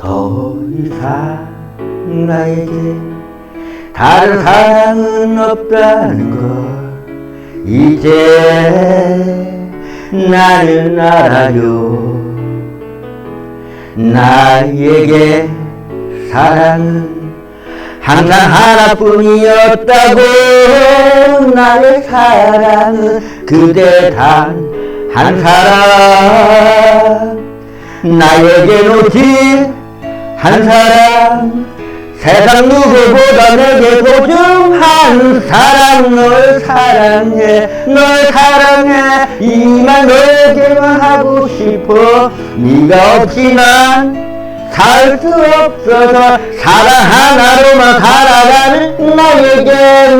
더 이상 나에게 다른 사랑은 없다는 걸 이제 나는 알아요. 나에게 사랑은 항상 하나뿐이었다고 나의 사랑은 그대 단 한 사람 나에게 놓친 한 사람 세상 누구보다 내게 소중한 사람 널 사랑해. 널 사랑해. 이말 너에게만 하고 싶어. 네가 난살수 없어서 사랑 하나로만 살아가는 나에게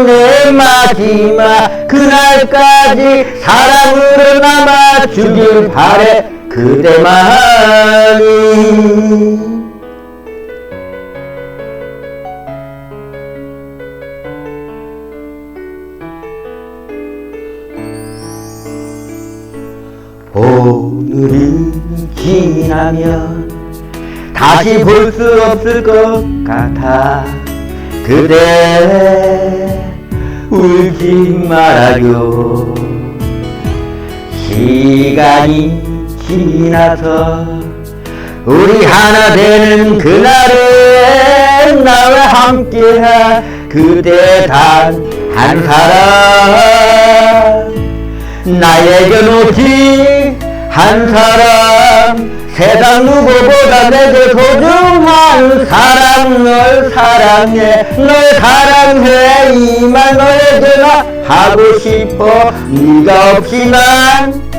내 마지막 그날까지 사랑으로 남아 주길 바래. 그대만이 오늘이 지나면 다시 볼 수 없을 것 같아. 그대 울지 말아요. 시간이 지나서 우리 하나 되는 그날에 나와 함께한 그대 단 한 사람 나에게 놓지 한 사람 세상 누구보다 내게 소중한 사람 널 사랑해. 널 사랑해. 이말 너에게 나 하고 싶어. 네가 없이 난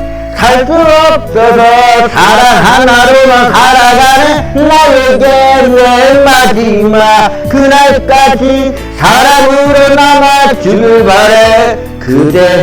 살 수 없어서 사랑 하나로만 살아가는 나에게 내 마지막 그날까지 사랑으로 남아주길 바래. 그대만이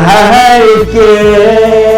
할게